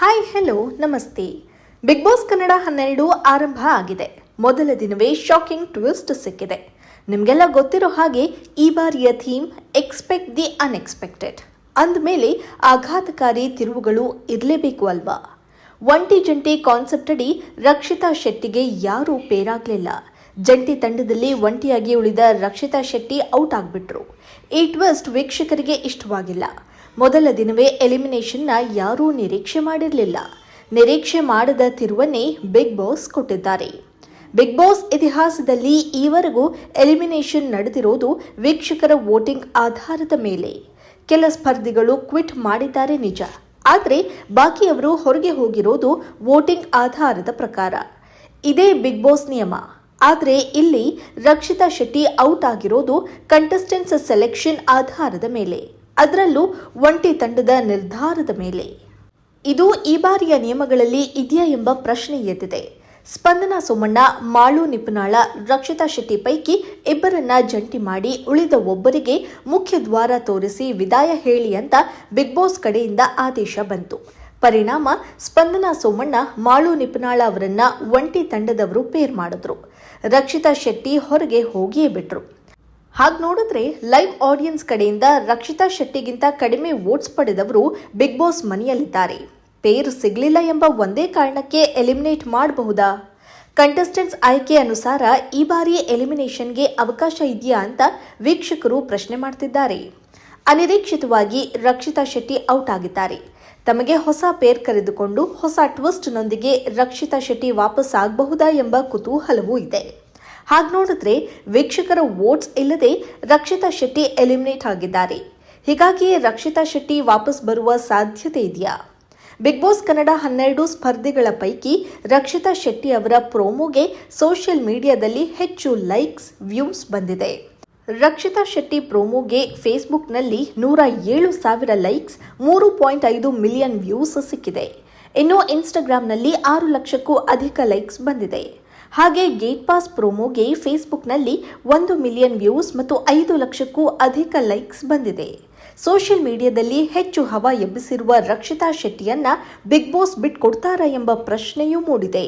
Hi hello ನಮಸ್ತೆ. Big boss Kannada ಹನ್ನೆರಡು ಆರಂಭ ಆಗಿದೆ. ಮೊದಲ ದಿನವೇ ಶಾಕಿಂಗ್ ಟ್ವಿಸ್ಟ್ ಸಿಕ್ಕಿದೆ. ನಿಮಗೆಲ್ಲ ಗೊತ್ತಿರೋ ಹಾಗೆ ಈ ಬಾರಿಯ ಥೀಮ್ ಎಕ್ಸ್ಪೆಕ್ಟ್ ದಿ ಅನ್ಎಕ್ಸ್ಪೆಕ್ಟೆಡ್ ಅಂದಮೇಲೆ ಆಘಾತಕಾರಿ ತಿರುವುಗಳು ಇರಲೇಬೇಕು ಅಲ್ವಾ? ಒಂಟಿ ಜಂಟಿ ಕಾನ್ಸೆಪ್ಟ್ ಅಡಿ ರಕ್ಷಿತಾ ಶೆಟ್ಟಿಗೆ ಯಾರೂ ಪೇರಾಗಲಿಲ್ಲ. ಜಂಟಿ ತಂಡದಲ್ಲಿ ಒಂಟಿಯಾಗಿ ಉಳಿದ ರಕ್ಷಿತಾ ಶೆಟ್ಟಿ ಔಟ್ ಆಗಿಬಿಟ್ರು. ಈ ಟ್ವಿಸ್ಟ್ ವೀಕ್ಷಕರಿಗೆ ಇಷ್ಟವಾಗಿಲ್ಲ. ಮೊದಲ ದಿನವೇ ಎಲಿಮಿನೇಷನ್ನ ಯಾರೂ ನಿರೀಕ್ಷೆ ಮಾಡಿರಲಿಲ್ಲ. ನಿರೀಕ್ಷೆ ಮಾಡದ ತಿರುವನ್ನೇ ಬಿಗ್ ಬಾಸ್ ಕೊಟ್ಟಿದ್ದಾರೆ. ಬಿಗ್ ಬಾಸ್ ಇತಿಹಾಸದಲ್ಲಿ ಈವರೆಗೂ ಎಲಿಮಿನೇಷನ್ ನಡೆದಿರೋದು ವೀಕ್ಷಕರ ವೋಟಿಂಗ್ ಆಧಾರದ ಮೇಲೆ. ಕೆಲ ಸ್ಪರ್ಧಿಗಳು ಕ್ವಿಟ್ ಮಾಡಿದ್ದಾರೆ ನಿಜ. ಆದರೆ ಬಾಕಿಯವರು ಹೊರಗೆ ಹೋಗಿರೋದು ವೋಟಿಂಗ್ ಆಧಾರದ ಪ್ರಕಾರ. ಇದೇ ಬಿಗ್ ಬಾಸ್ ನಿಯಮ. ಆದರೆ ಇಲ್ಲಿ ರಕ್ಷಿತಾ ಶೆಟ್ಟಿ ಔಟ್ ಆಗಿರೋದು ಕಂಟೆಸ್ಟೆಂಟ್ಸ್ ಸೆಲೆಕ್ಷನ್ ಆಧಾರದ ಮೇಲೆ. ಅದರಲ್ಲೂ ಒಂಟಿ ತಂಡದ ನಿರ್ಧಾರದ ಮೇಲೆ. ಇದು ಈ ಬಾರಿಯ ನಿಯಮಗಳಲ್ಲಿ ಇದೆಯಾ ಎಂಬ ಪ್ರಶ್ನೆ ಎದ್ದಿದೆ. ಸ್ಪಂದನ ಸೋಮಣ್ಣ, ಮಾಳು ನಿಪುನಾಳ ರಕ್ಷಿತಾ ಶೆಟ್ಟಿ ಪೈಕಿ ಇಬ್ಬರನ್ನ ಜಂಟಿ ಮಾಡಿ ಉಳಿದ ಒಬ್ಬರಿಗೆ ಮುಖ್ಯ ದ್ವಾರ ತೋರಿಸಿ ವಿದಾಯ ಹೇಳಿ ಅಂತ ಬಿಗ್ ಬಾಸ್ ಕಡೆಯಿಂದ ಆದೇಶ ಬಂತು. ಪರಿಣಾಮ ಸ್ಪಂದನ ಸೋಮಣ್ಣ, ಮಾಳು ನಿಪುನಾಳ ಅವರನ್ನ ಒಂಟಿ ತಂಡದವರು ಪೇರ್ ಮಾಡಿದ್ರು. ರಕ್ಷಿತಾ ಶೆಟ್ಟಿ ಹೊರಗೆ ಹೋಗಿಯೇ ಬಿಟ್ರು. ಹಾಗೆ ನೋಡಿದ್ರೆ ಲೈವ್ ಆಡಿಯನ್ಸ್ ಕಡೆಯಿಂದ ರಕ್ಷಿತಾ ಶೆಟ್ಟಿಗಿಂತ ಕಡಿಮೆ ವೋಟ್ಸ್ ಪಡೆದವರು ಬಿಗ್ ಬಾಸ್ ಮನೆಯಲ್ಲಿದ್ದಾರೆ. ಪೇರ್ ಸಿಗಲಿಲ್ಲ ಎಂಬ ಒಂದೇ ಕಾರಣಕ್ಕೆ ಎಲಿಮಿನೇಟ್ ಮಾಡಬಹುದಾ? ಕಂಟೆಸ್ಟೆಂಟ್ಸ್ ಆಯ್ಕೆ ಅನುಸಾರ ಈ ಬಾರಿ ಎಲಿಮಿನೇಷನ್ಗೆ ಅವಕಾಶ ಇದೆಯಾ ಅಂತ ವೀಕ್ಷಕರು ಪ್ರಶ್ನೆ ಮಾಡ್ತಿದ್ದಾರೆ. ಅನಿರೀಕ್ಷಿತವಾಗಿ ರಕ್ಷಿತಾ ಶೆಟ್ಟಿ ಔಟ್ ಆಗಿದ್ದಾರೆ. ತಮಗೆ ಹೊಸ ಪೇರ್ ಕರೆದುಕೊಂಡು ಹೊಸ ಟ್ವಿಸ್ಟ್ನೊಂದಿಗೆ ರಕ್ಷಿತಾ ಶೆಟ್ಟಿ ವಾಪಸ್ ಆಗಬಹುದಾ ಎಂಬ ಕುತೂಹಲವೂ ಇದೆ. ಹಾಗೆ ನೋಡಿದ್ರೆ ವೀಕ್ಷಕರ ವೋಟ್ಸ್ ಇಲ್ಲದೆ ರಕ್ಷಿತಾ ಶೆಟ್ಟಿ ಎಲಿಮಿನೇಟ್ ಆಗಿದ್ದಾರೆ. ಹೀಗಾಗಿಯೇ ರಕ್ಷಿತಾ ಶೆಟ್ಟಿ ವಾಪಸ್ ಬರುವ ಸಾಧ್ಯತೆ ಇದೆಯಾ? ಬಿಗ್ ಬಾಸ್ ಕನ್ನಡ ಹನ್ನೆರಡು ಸ್ಪರ್ಧೆಗಳ ಪೈಕಿ ರಕ್ಷಿತಾ ಶೆಟ್ಟಿ ಅವರ ಪ್ರೋಮೋಗೆ ಸೋಷಿಯಲ್ ಮೀಡಿಯಾದಲ್ಲಿ ಹೆಚ್ಚು ಲೈಕ್ಸ್, ವ್ಯೂಸ್ ಬಂದಿದೆ. ರಕ್ಷಿತಾ ಶೆಟ್ಟಿ ಪ್ರೋಮೋಗೆ ಫೇಸ್ಬುಕ್ನಲ್ಲಿ ನೂರ ಏಳು ಸಾವಿರ ಲೈಕ್ಸ್, ಮೂರು ಪಾಯಿಂಟ್ ಐದು ಮಿಲಿಯನ್ ವ್ಯೂಸ್ ಸಿಕ್ಕಿದೆ. ಇನ್ನು ಇನ್ಸ್ಟಾಗ್ರಾಂನಲ್ಲಿ ಆರು ಲಕ್ಷಕ್ಕೂ ಅಧಿಕ ಲೈಕ್ಸ್ ಬಂದಿದೆ. ಹಾಗೆ ಗೇಟ್ ಪಾಸ್ ಪ್ರೋಮೋಗೆ ಫೇಸ್ಬುಕ್ನಲ್ಲಿ ಒಂದು ಮಿಲಿಯನ್ ವ್ಯೂಸ್ ಮತ್ತು ಐದು ಲಕ್ಷಕ್ಕೂ ಅಧಿಕ ಲೈಕ್ಸ್ ಬಂದಿದೆ. ಸೋಷಿಯಲ್ ಮೀಡಿಯಾದಲ್ಲಿ ಹೆಚ್ಚು ಹವಾ ಎಬ್ಬಿಸಿರುವ ರಕ್ಷಿತಾ ಶೆಟ್ಟಿಯನ್ನ ಬಿಗ್ ಬಾಸ್ ಬಿಟ್ಕೊಡ್ತಾರಾ ಎಂಬ ಪ್ರಶ್ನೆಯೂ ಮೂಡಿದೆ.